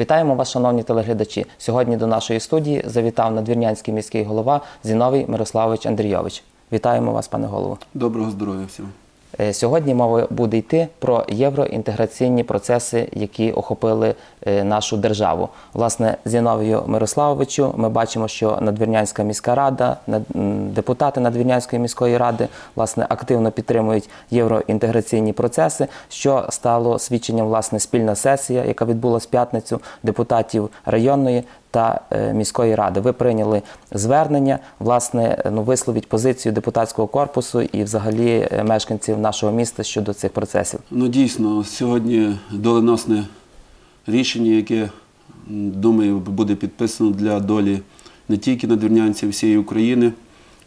Вітаємо вас, шановні телеглядачі. Сьогодні до нашої студії завітав надвірнянський міський голова Зіновій Мирославович Андрійович. Вітаємо вас, пане голово. Доброго здоров'я всім. Е, Сьогодні мова буде йти про євроінтеграційні процеси, які охопили нашу державу. Власне, Зіновію Мирославовичу ми бачимо, що Надвірнянська міська рада, депутати Надвірнянської міської ради власне активно підтримують євроінтеграційні процеси, що стало свідченням власне спільна сесія, яка відбулась в п'ятницю депутатів районної та е, міської ради. Ви прийняли звернення, власне, ну висловіть позицію депутатського корпусу і взагалі е, мешканців нашого міста щодо цих процесів. Ну дійсно, сьогодні доленосне рішення, яке, думаю, буде підписано для долі не тільки надвірнянців всієї України,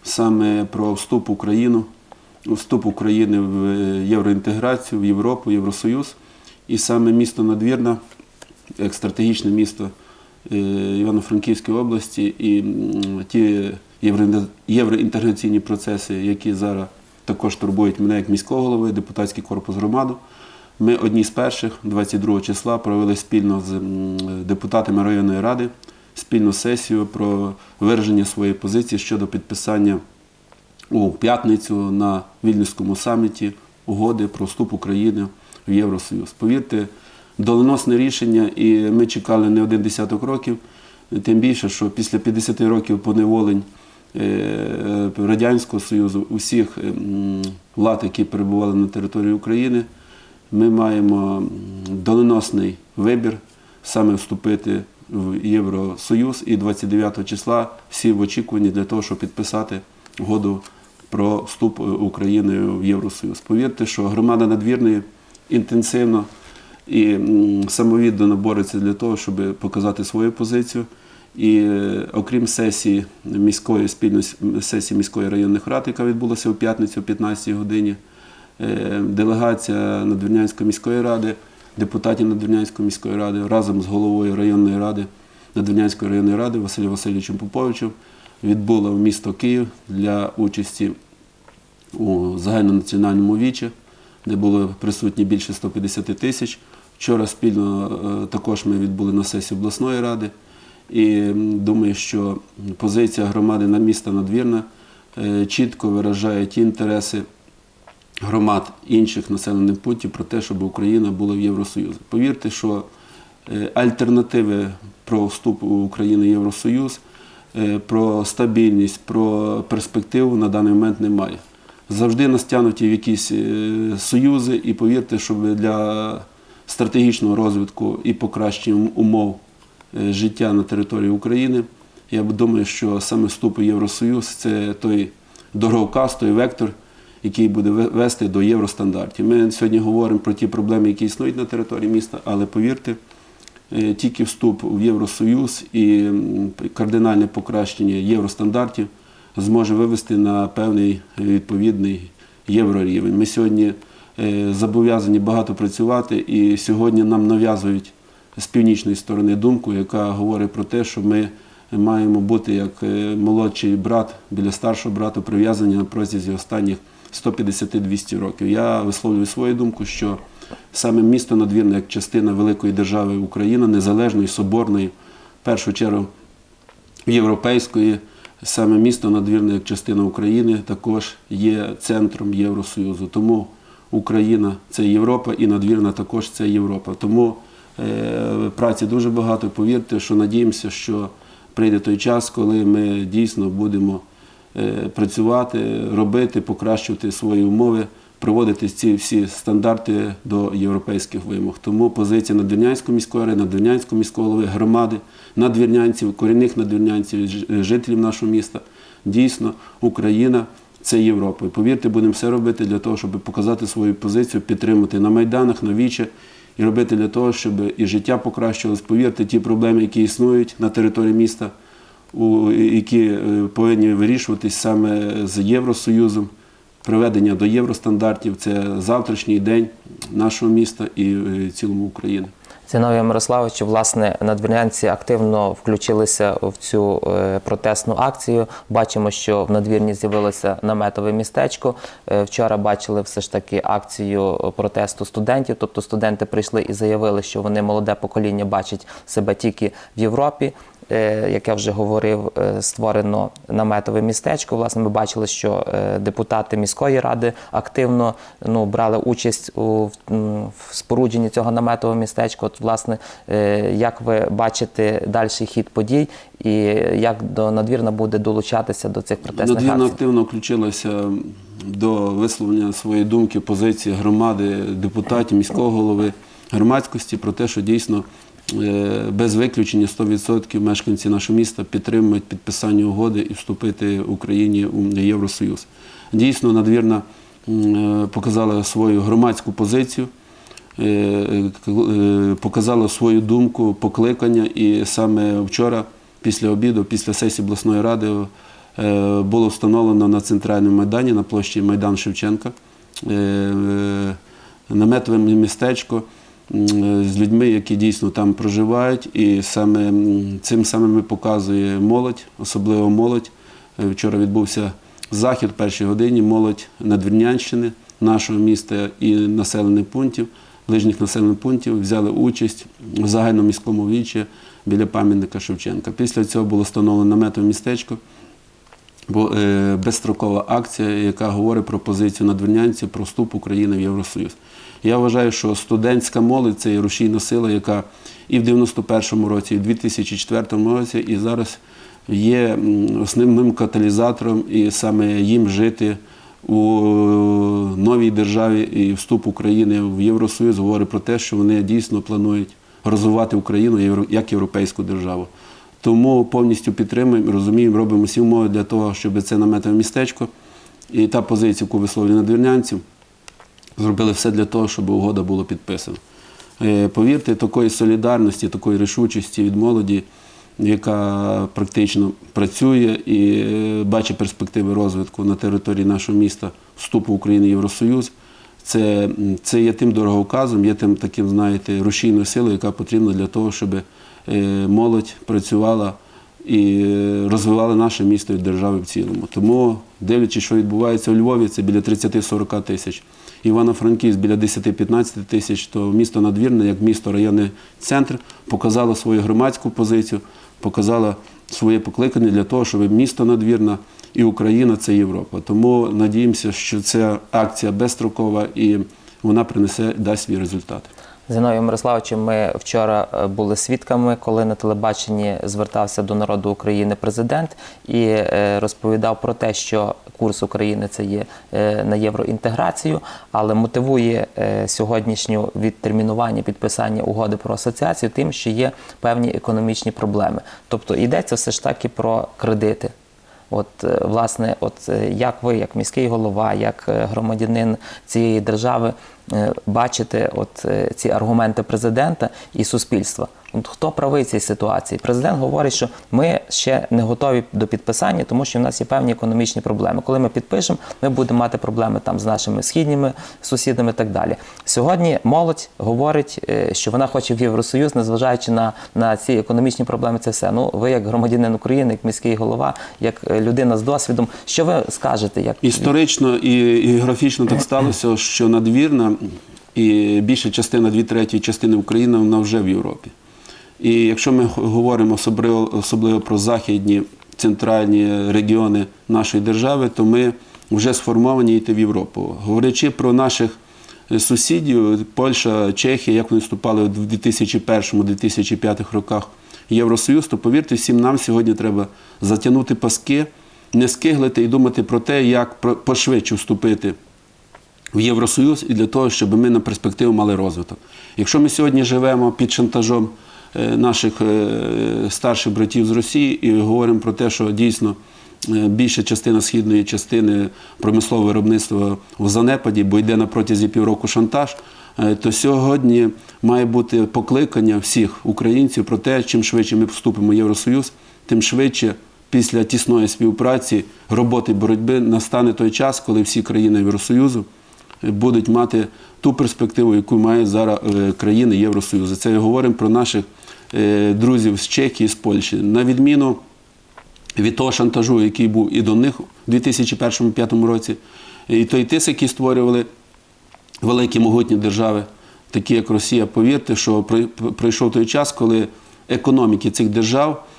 саме про вступ Україну, вступ України в е, євроінтеграцію, в Європу, Євросоюз. І саме місто Надвірна, як стратегічне місто е, Івано-Франківської області, і ті євроінтеграційні процеси, які зараз також турбують мене як міського голови, депутатський корпус громаду. Ми одні з перших, 22 числа, провели спільно з депутатами районної ради спільну сесію про вираження своєї позиції щодо підписання у п'ятницю на Вільнюському саміті угоди про вступ України в Євросоюз. Повірте, доленосне рішення, і ми чекали не один десяток років, тим більше, що після 50 років поневолень е, Радянського Союзу, усіх влад, які перебували на території України, ми маємо доленосний вибір саме вступити в Євросоюз і 29 числа всі в очікуванні для того, щоб підписати угоду про вступ України в Євросоюз. Повірте, що громада надвірної інтенсивно і самовіддано бореться для того, щоб показати свою позицію. І е, окрім сесії міської спільної сесії міської районних рад, яка відбулася у п'ятницю о 15 годині, е, делегація Надвірнянської міської ради, депутатів Надвірнянської міської ради разом з головою районної ради Надвірнянської районної ради Василем Васильовичем Поповичем відбула в місто Київ для участі у загальнонаціональному вічі, де було присутні більше 150 тисяч. Вчора спільно е, також ми відбули на сесії обласної ради. І думаю, що позиція громади на міста Надвірна е, чітко виражає ті інтереси громад інших населених пунктів про те, щоб Україна була в Євросоюзі. Повірте, що е, альтернативи про вступ України в Євросоюз, е, про стабільність, про перспективу на даний момент немає. Завжди нас тягнуті в якісь е, союзи, і повірте, щоб для стратегічного розвитку і покращення умов життя на території України, я думаю, що саме вступ у Євросоюз це той дороговказ, той вектор, який буде вести до євростандартів. Ми сьогодні говоримо про ті проблеми, які існують на території міста, але повірте, е, тільки вступ в Євросоюз і кардинальне покращення євростандартів зможе вивести на певний відповідний єврорівень. Ми сьогодні е, зобов'язані багато працювати, і сьогодні нам нав'язують з північної сторони думку, яка говорить про те, що ми маємо бути як е, молодший брат біля старшого брата, прив'язані на протязі останніх 150-200 років. Я висловлюю свою думку, що саме місто надвірне, як частина великої держави Україна, незалежної, соборної, в першу чергу європейської, саме місто надвірне, як частина України, також є центром Євросоюзу. Тому Україна це Європа і надвірна також це Європа. Тому е, праці дуже багато. Повірте, що надіємося, що прийде той час, коли ми дійсно будемо працювати, робити, покращувати свої умови, проводити ці всі стандарти до європейських вимог. Тому позиція Надвірнянської міської ради, Надвірнянського міського голови, громади, надвірнянців, корінних надвірнянців, жителів нашого міста. Дійсно, Україна це Європа. І повірте, будемо все робити для того, щоб показати свою позицію, підтримати на майданах, на віче і робити для того, щоб і життя покращилось. Повірте, ті проблеми, які існують на території міста, які е, повинні вирішуватись саме з Євросоюзом. Приведення до євростандартів це завтрашній день нашого міста і е, цілому України. Зіновія Мирославовичу, власне, надвірнянці активно включилися в цю е, протестну акцію. Бачимо, що в надвірні з'явилося наметове містечко. Вчора бачили все ж таки акцію протесту студентів. Тобто студенти прийшли і заявили, що вони молоде покоління бачать себе тільки в Європі. Е, Як я вже говорив, е, створено наметове містечко. Власне, ми бачили, що е, депутати міської ради активно ну, брали участь у в спорудженні цього наметового містечка. От, власне, як ви бачите далі хід подій, і як до надвірна буде долучатися до цих протестних Надвірна акцій? активно включилася до висловлення своєї думки, позиції громади, депутатів, міського голови, громадськості про те, що дійсно без виключення 100% мешканці нашого міста підтримують підписання угоди і вступити Україні у Євросоюз. Дійсно, надвірна е, показала свою громадську позицію. е, е, Показала свою думку, покликання, і саме вчора, після обіду, після сесії обласної ради, е, було встановлено на центральному майдані на площі Майдан Шевченка е, е, наметове містечко з людьми, які дійсно там проживають, і саме цим самим ми показує молодь, особливо молодь. Е, Вчора відбувся захід в першій годині, молодь Надвірнянщини, нашого міста і населених пунктів, ближніх населених пунктів взяли участь в загальноміському вічі біля пам'ятника Шевченка. Після цього було встановлено наметове містечко, бо, е, безстрокова акція, яка говорить про позицію надвірнянців про вступ України в Євросоюз. Я вважаю, що студентська молодь це є рушійна сила, яка і в 91-му році, і в 2004 році, і зараз є основним каталізатором, і саме їм жити у новій державі і вступ України в Євросоюз говорить про те, що вони дійсно планують розвивати Україну як європейську державу. Тому повністю підтримуємо, розуміємо, робимо всі умови для того, щоб це наметове містечко і та позиція, яку висловлює надвірнянців, зробили все для того, щоб угода була підписана. Е, Повірте, такої солідарності, такої рішучості від молоді, яка практично працює і е, бачить перспективи розвитку на території нашого міста, вступу України в Євросоюз. Це, це є тим дороговказом, є тим таким, знаєте, рушійною силою, яка потрібна для того, щоб е, молодь працювала і розвивала наше місто і держави в цілому. Тому, дивлячись, що відбувається у Львові, це біля 30-40 тисяч. Івано-Франківськ біля 10-15 тисяч, то місто Надвірне, як місто районний центр, показало свою громадську позицію, показало своє покликання для того, щоб місто Надвірна і Україна це Європа. Тому надіємося, що ця акція безстрокова і вона принесе дасть свій результат. Зіновію Мирославовичу, ми вчора е, були свідками, коли на телебаченні звертався до народу України президент і е, розповідав про те, що курс України це є е, на євроінтеграцію, але мотивує сьогоднішнє відтермінування підписання угоди про асоціацію тим, що є певні економічні проблеми. Тобто йдеться все ж таки про кредити. От е, власне, от е, як ви, як міський голова, як е, громадянин цієї держави, бачите от ці аргументи президента і суспільства? Хто правий в цій ситуації? Президент говорить, що ми ще не готові до підписання, тому що в нас є певні економічні проблеми. Коли ми підпишемо, ми будемо мати проблеми там з нашими східніми сусідами і так далі. Сьогодні молодь говорить, е, що вона хоче в Євросоюз, незважаючи на, на ці економічні проблеми. Це все. Ну ви як громадянин України, як міський голова, як е, людина з досвідом, що ви скажете? Як Історично і, і так сталося, що надвірна і більша частина, дві треті частини України, вона вже в Європі. І якщо ми говоримо особливо, особливо про західні центральні регіони нашої держави, то ми вже сформовані йти в Європу. Говорячи про наших е, сусідів, Польща, Чехія, як вони вступали в 2001-2005 роках Євросоюз, то повірте, всім нам сьогодні треба затягнути паски, не скиглити і думати про те, як пошвидше вступити в Євросоюз і для того, щоб ми на перспективу мали розвиток. Якщо ми сьогодні живемо під шантажом наших е, старших братів з Росії і говоримо про те, що дійсно е, більша частина східної частини промислового виробництва в занепаді, бо йде на протязі півроку шантаж, е, то сьогодні має бути покликання всіх українців про те, чим швидше ми вступимо в Євросоюз, тим швидше після тісної співпраці, роботи боротьби настане той час, коли всі країни Євросоюзу будуть мати ту перспективу, яку мають зараз е, країни Євросоюзу. Це говоримо про наших е, друзів з Чехії, з Польщі. На відміну від того шантажу, який був і до них у 2001-2005 році, і той тиск, який створювали великі могутні держави, такі як Росія, повірте, що прой- пройшов той час, коли економіки цих держав е,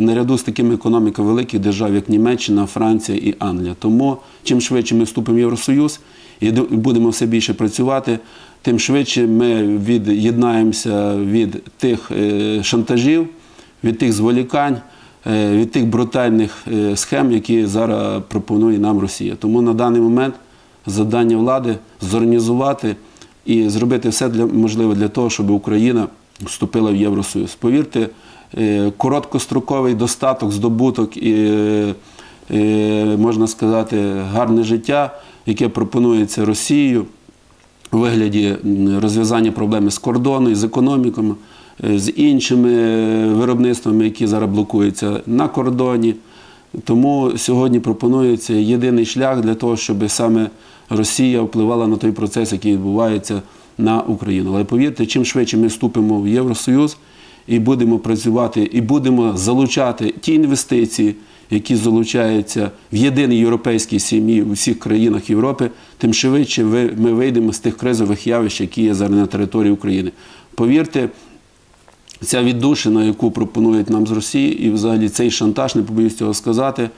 наряду з такими економіками великих держав, як Німеччина, Франція і Англія. Тому чим швидше ми вступимо в Євросоюз і будемо все більше працювати, тим швидше ми від'єднаємося від тих е, шантажів, від тих зволікань. е, Від тих брутальних е, схем, які зараз пропонує нам Росія. Тому на даний момент завдання влади зорганізувати і зробити все для, можливе для того, щоб Україна вступила в Євросоюз. Повірте, е, короткостроковий достаток, здобуток і, е, е, можна сказати, гарне життя, яке пропонується Росією у вигляді розв'язання проблеми з кордону, з економіками, е, з іншими е, виробництвами, які зараз блокуються на кордоні. Тому сьогодні пропонується єдиний шлях для того, щоб саме Росія впливала на той процес, який відбувається на Україну. Але повірте, чим швидше ми вступимо в Євросоюз і будемо працювати, і будемо залучати ті інвестиції, які залучаються в єдиній європейській сім'ї у всіх країнах Європи, тим швидше ми вийдемо з тих кризових явищ, які є зараз на території України. Повірте, ця віддушина, яку пропонують нам з Росії, і взагалі цей шантаж, не побоюсь цього сказати,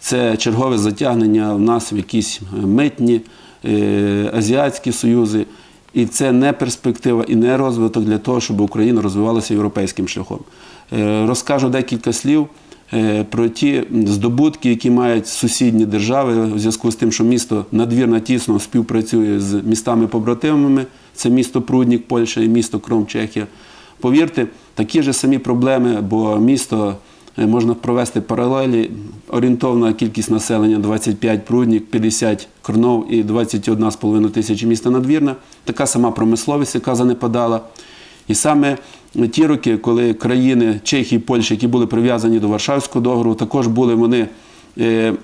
це чергове затягнення в нас в якісь митні, е, азіатські союзи. І це не перспектива і не розвиток для того, щоб Україна розвивалася європейським шляхом. Е, Розкажу декілька слів е, про ті здобутки, які мають сусідні держави у зв'язку з тим, що місто надвірно тісно співпрацює з містами-побратимами. Це місто Пруднік, Польща і місто Кром, Чехія. Повірте, такі ж самі проблеми, бо місто можна провести паралелі. Орієнтовна кількість населення 25 пруднік, 50 Крнов і 21,5 тисячі міста надвірна. Така сама промисловість, яка занепадала. І саме ті роки, коли країни Чехії, Польщі, які були прив'язані до Варшавського договору, також були вони е,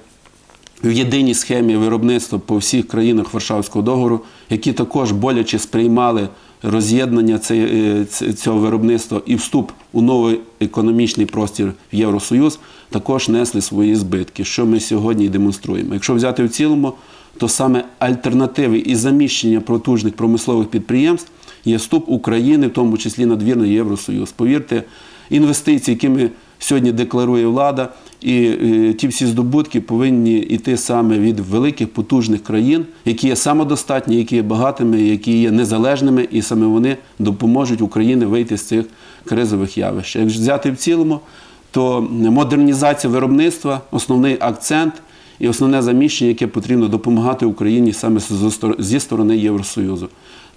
в єдиній схемі виробництва по всіх країнах Варшавського договору, які також боляче сприймали роз'єднання е, цього виробництва і вступ у новий економічний простір в Євросоюз, також несли свої збитки, що ми сьогодні і демонструємо. Якщо взяти в цілому, то саме альтернативи і заміщення потужних промислових підприємств є вступ України, в тому числі надвірний Євросоюз. Повірте, інвестиції, які ми сьогодні декларує влада, і е, ті всі здобутки повинні йти саме від великих потужних країн, які є самодостатні, які є багатими, які є незалежними, і саме вони допоможуть Україні вийти з цих кризових явищ. Якщо взяти в цілому, то модернізація виробництва основний акцент і основне заміщення, яке потрібно допомагати Україні саме зі стор- зі сторони Євросоюзу.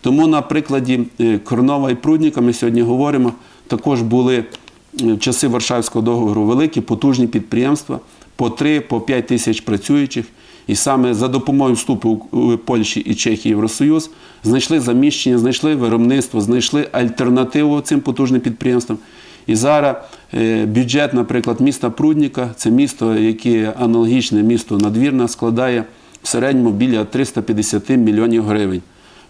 Тому на прикладі е, Корнова і Прудніка ми сьогодні говоримо, також були в часи Варшавського договору великі потужні підприємства по 3 по 5 тисяч працюючих. І саме за допомогою вступу Польщі і Чехії в Євросоюз знайшли заміщення, знайшли виробництво, знайшли альтернативу цим потужним підприємствам. І зараз е, бюджет, наприклад, міста Прудніка, це місто, яке аналогічне місту Надвірна, складає в середньому біля 350 мільйонів гривень.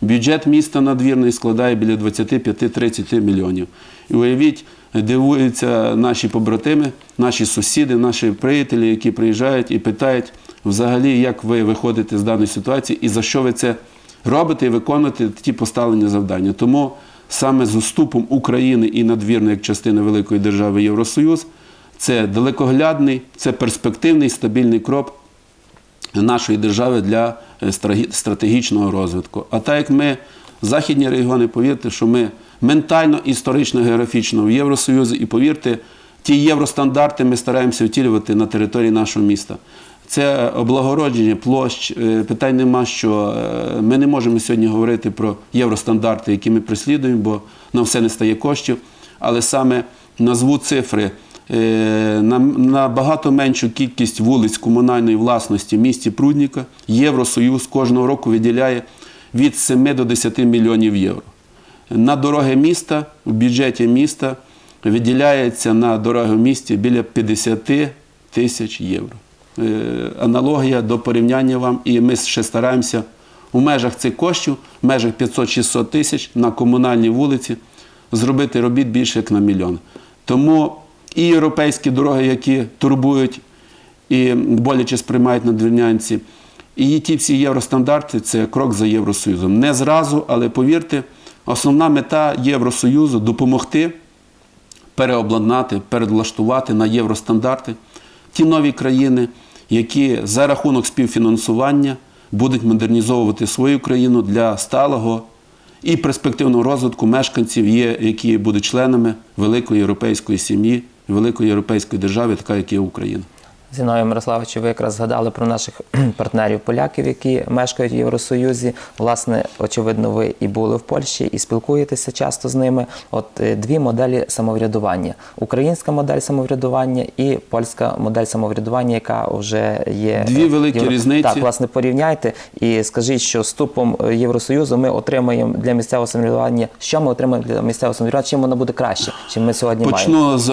Бюджет міста Надвірний складає біля 25-30 мільйонів. І уявіть, дивуються наші побратими, наші сусіди, наші приятелі, які приїжджають і питають взагалі, як ви виходите з даної ситуації і за що ви це робите і виконуєте ті поставлені завдання. Тому саме з уступом України і надвірної як частини великої держави Євросоюз це далекоглядний, це перспективний стабільний крок нашої держави для стратегічного розвитку. А так як ми західні регіони, повірте, що ми ментально, історично, географічно в Євросоюзі, і повірте, ті євростандарти ми стараємося втілювати на території нашого міста. Це облагородження площ. е, Питань нема, що е, ми не можемо сьогодні говорити про євростандарти, які ми преслідуємо, бо на все не стає коштів. Але саме назву цифри е, на набагато меншу кількість вулиць комунальної власності в місті Прудніка Євросоюз кожного року виділяє від 7 до 10 мільйонів євро. На дороги міста, в бюджеті міста виділяється на дороги в місті біля 50 тисяч євро. Е, Аналогія до порівняння вам, і ми ще стараємося у межах цих коштів, в межах 500-600 тисяч на комунальній вулиці зробити робіт більше як на мільйон. Тому і європейські дороги, які турбують і боляче сприймають надвірнянці, і ті всі євростандарти це крок за Євросоюзом. Не зразу, але повірте, основна мета Євросоюзу допомогти переобладнати, передлаштувати на євростандарти ті нові країни, які за рахунок співфінансування будуть модернізовувати свою країну для сталого і перспективного розвитку мешканців, які будуть членами великої європейської сім'ї, великої європейської держави, така як є Україна. Зіною Мирославовичу, ви якраз згадали про наших партнерів поляків, які мешкають в Євросоюзі. Власне, очевидно, ви і були в Польщі, і спілкуєтеся часто з ними. От е, дві моделі самоврядування: українська модель самоврядування і польська модель самоврядування, яка вже є Дві е, великі євро- різниці. Так, власне, порівняйте і скажіть, що з вступом е, Євросоюзу ми отримаємо для місцевого самоврядування. Що ми отримаємо для місцевого самоврядування? Чим воно буде краще, чим ми сьогодні маємо? Почну з,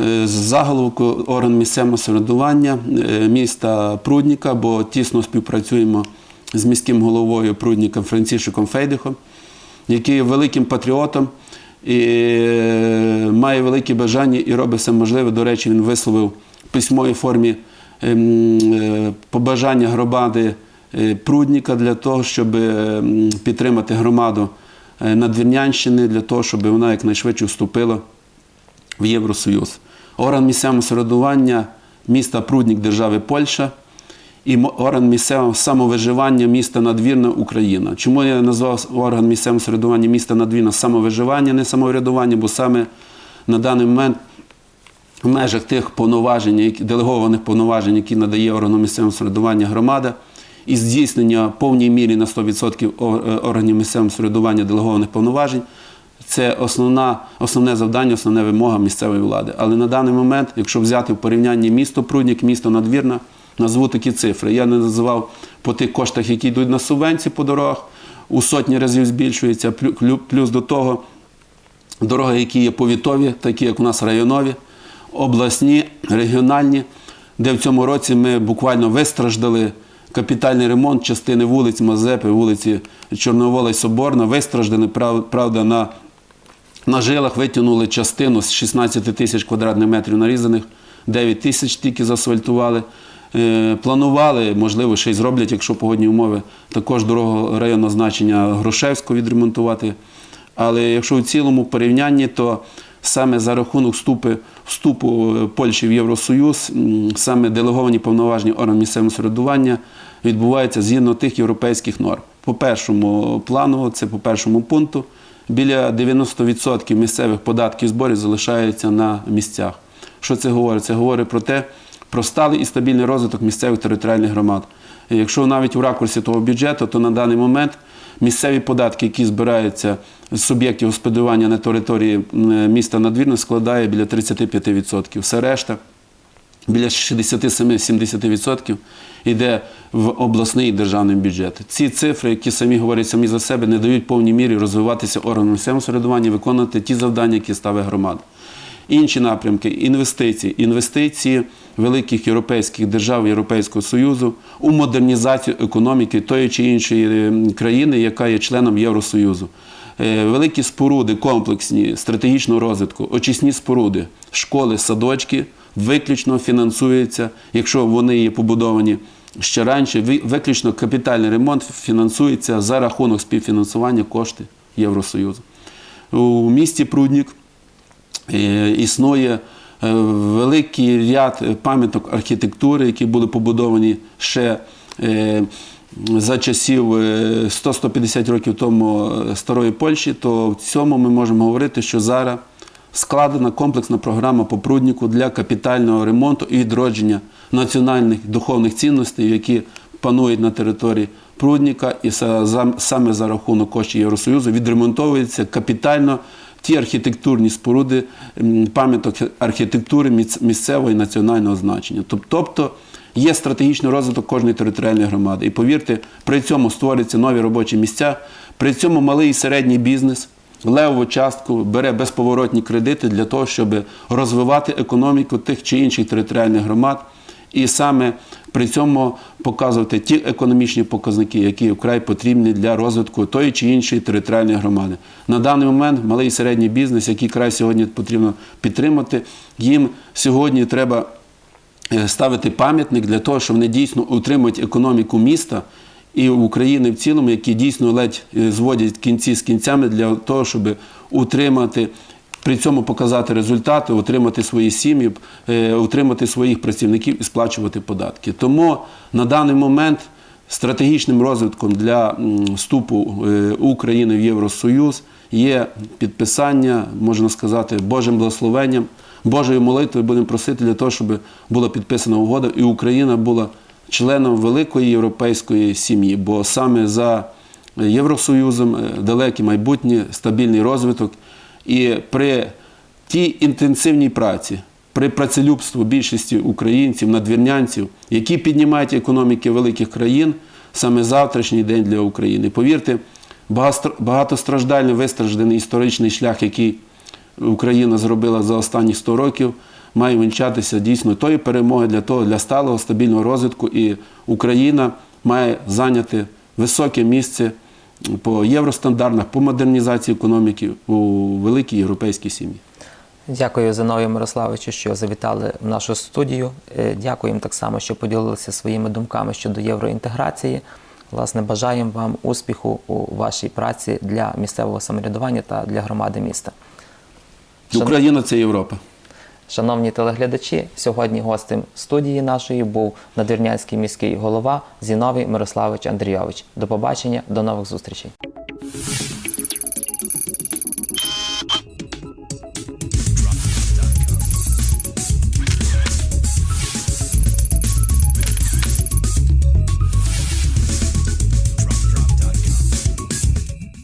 е, з заголовку орган місцевого самоврядування е, міста Прудніка, бо тісно співпрацюємо з міським головою Прудніка Францішиком Фейдихом, який великим патріотом і е, має велике бажання і робить все можливе. До речі, він висловив в письмовій формі ем, е, побажання громади Прудніка для того, щоб підтримати громаду Надвірнянщини, для того, щоб вона якнайшвидше вступила в Євросоюз. Орган місцевого самоврядування міста Пруднік держави Польща і орган місцевого самовиживання міста Надвірна Україна. Чому я назвав орган місцевого самоврядування міста Надвірна самовиживання, не самоврядування, бо саме на даний момент в межах тих повноважень, делегованих повноважень, які надає органу місцевого самоврядування громада, і здійснення повній мірі на 100% е, органів місцевого самоврядування делегованих повноважень. Це основна, основне завдання, основна вимога місцевої влади. Але на даний момент, якщо взяти в порівнянні місто Пруднік, місто Надвірна, назву такі цифри. Я не називав по тих коштах, які йдуть на субвенції по дорогах, у сотні разів збільшується. Плю- плю- Плюс до того дороги, які є повітові, такі як у нас районові, обласні, регіональні, де в цьому році ми буквально вистраждали капітальний ремонт частини вулиць Мазепи, вулиці Чорновола і Соборна, вистраждані, прав- правда, на, на жилах витягнули частину з 16 тисяч квадратних метрів нарізаних, 9 тисяч тільки заасфальтували. Е, Планували, можливо, ще й зроблять, якщо погодні умови, також дорогу районного значення Грушевську відремонтувати. Але якщо в цілому порівнянні, то саме за рахунок вступи, вступу е, Польщі в Євросоюз, саме делеговані повноважені органи місцевого самоврядування відбуваються згідно тих європейських норм. По першому плану, це по першому пункту, біля 90% місцевих податків зборів залишаються на місцях. Що це говорить? Це говорить про те, про сталий і стабільний розвиток місцевих територіальних громад. Якщо навіть у ракурсі того бюджету, то на даний момент місцеві податки, які збираються з суб'єктів господарювання на території міста Надвірне, складає біля 35%. Все решта біля 67-70% йде в обласний і державний бюджет. Ці цифри, які самі говорять самі за себе, не дають повній мірі розвиватися органам місцевого самоврядування, виконувати ті завдання, які ставить громада. Інші напрямки інвестиції, інвестиції великих європейських держав Європейського Союзу у модернізацію економіки тої чи іншої ем, країни, яка є членом Євросоюзу. Е, Великі споруди, комплексні стратегічного розвитку, очисні споруди, школи, садочки виключно фінансуються, якщо вони є побудовані ще раніше, ви- виключно капітальний ремонт фінансується за рахунок співфінансування кошти Євросоюзу. У місті Пруднік Е, Існує е, великий ряд пам'яток архітектури, які були побудовані ще е, за часів е, 100-150 років тому старої Польщі, то в цьому ми можемо говорити, що зараз складена комплексна програма по прудніку для капітального ремонту і відродження національних духовних цінностей, які панують на території Прудніка, і саме за рахунок коштів Євросоюзу відремонтовується капітально ті архітектурні споруди пам'яток архітектури місцевого і національного значення. Тобто є стратегічний розвиток кожної територіальної громади. І повірте, при цьому створюються нові робочі місця, при цьому малий і середній бізнес левову частку бере безповоротні кредити для того, щоб розвивати економіку тих чи інших територіальних громад і саме при цьому показувати ті економічні показники, які вкрай потрібні для розвитку тої чи іншої територіальної громади. На даний момент малий і середній бізнес, який край сьогодні потрібно підтримати, їм сьогодні треба е, ставити пам'ятник для того, щоб вони дійсно утримують економіку міста і України в цілому, які дійсно ледь е, зводять кінці з кінцями для того, щоб утримати. При цьому показати результати, утримати свої сім'ї, е, утримати своїх працівників і сплачувати податки. Тому на даний момент стратегічним розвитком для вступу е, України в Євросоюз є підписання, можна сказати, Божим благословенням, Божою молитвою будемо просити для того, щоб була підписана угода, і Україна була членом великої європейської сім'ї, бо саме за Євросоюзом е, далеке майбутнє, стабільний розвиток. І при тій інтенсивній праці, при працелюбстві більшості українців, надвірнянців, які піднімають економіки великих країн, саме завтрашній день для України. Повірте, багатостраждальний вистражданий історичний шлях, який Україна зробила за останні 100 років, має вінчатися дійсно тої перемоги для того, для сталого стабільного розвитку. І Україна має зайняти високе місце по євростандартах, по модернізації економіки у великій європейській сім'ї. Дякую Зиновію Мирославовичу, що завітали в нашу студію. Е, Дякуємо так само, що поділилися своїми думками щодо євроінтеграції. Власне, бажаємо вам успіху у вашій праці для місцевого самоврядування та для громади міста. Україна це Європа. Шановні телеглядачі, сьогодні гостем студії нашої був надвірнянський міський голова Зіновій Мирославович Андрійович. До побачення, до нових зустрічей.